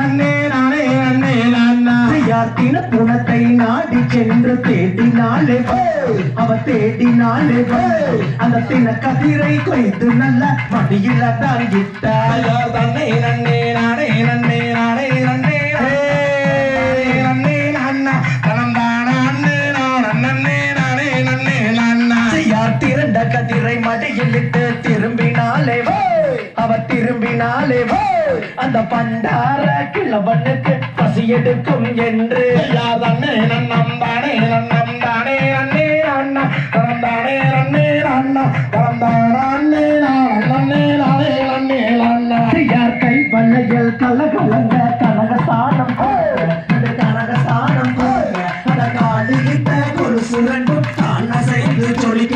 நன்னே நானே அண்ணே நானா யாத்தின குணத்தை நாடி சென்று தேடினாலே அவ தேடினாலே அந்த தின கதிரை கொய்து நல்ல மடியில தான் இட்டாயோ தன்னை நன்னே நானே நன்னே நானே நன்னே கதிரை மடியில் இட்டு திரும்பினாலே வா அவ திரும்பினாலே அந்த பண்டார கிழவனுக்கு பசி எடுக்கும் என்று. யாதண்ணே நம்பானே நம்பானே அண்ணே அண்ணா பறந்தானே அண்ணே அண்ணா பறந்தானா அண்ணே அண்ணே நானே அண்ணே அண்ணா. யார் கை பண்ணையில் கல கலந்த கனகசானம் கனகசானம் காலித்த ஒரு சுரண்டும் தான் அசைந்து சொல்லி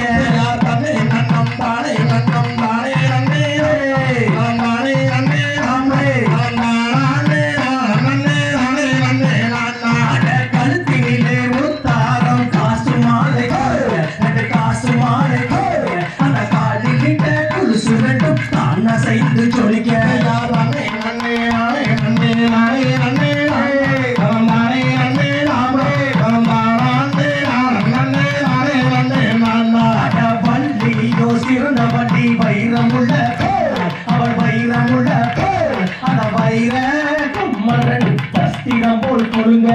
இருந்தவன் நீ வைரமுள்ள அவள் வைரமுள்ள அந்த வைர கும்மரன் தஸ்திரம் போல் கொடுங்க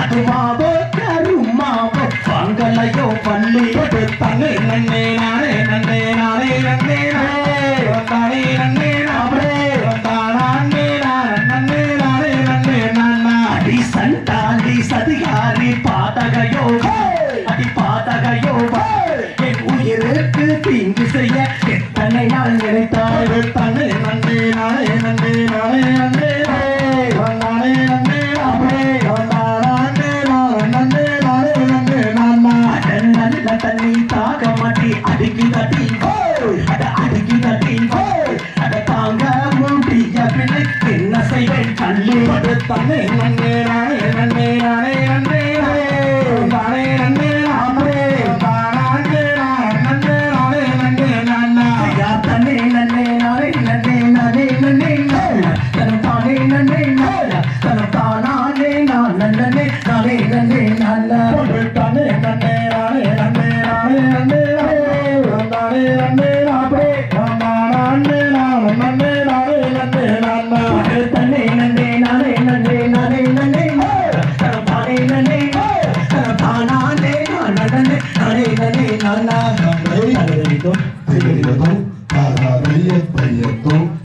அதுமாவோ கருமாவோ பங்களையோ பள்ளியோடு தங்கை நன்னே நானே நன்னே நானே நன்னே நானே வந்தானே நன்னே நாமரே வந்தானே நான் நன்னே நானே நன்னே நானா அடி சண்டாண்டி சதிகாரி பாதகையோ அடி பாதகையோ என் உயிருக்கு தீங்கு செய்ய எத்தனை நாள் நினைத்தாய் தன்னை நன்னே நானே நன்னே நானே தண்ணி தாக மாட்டி அடுக்கி தட்டி அட அடுக்கி தட்டி அட தாங்க முடிய என்ன செய்வேன்? கல்லு படுத்தானே நன்னே நானே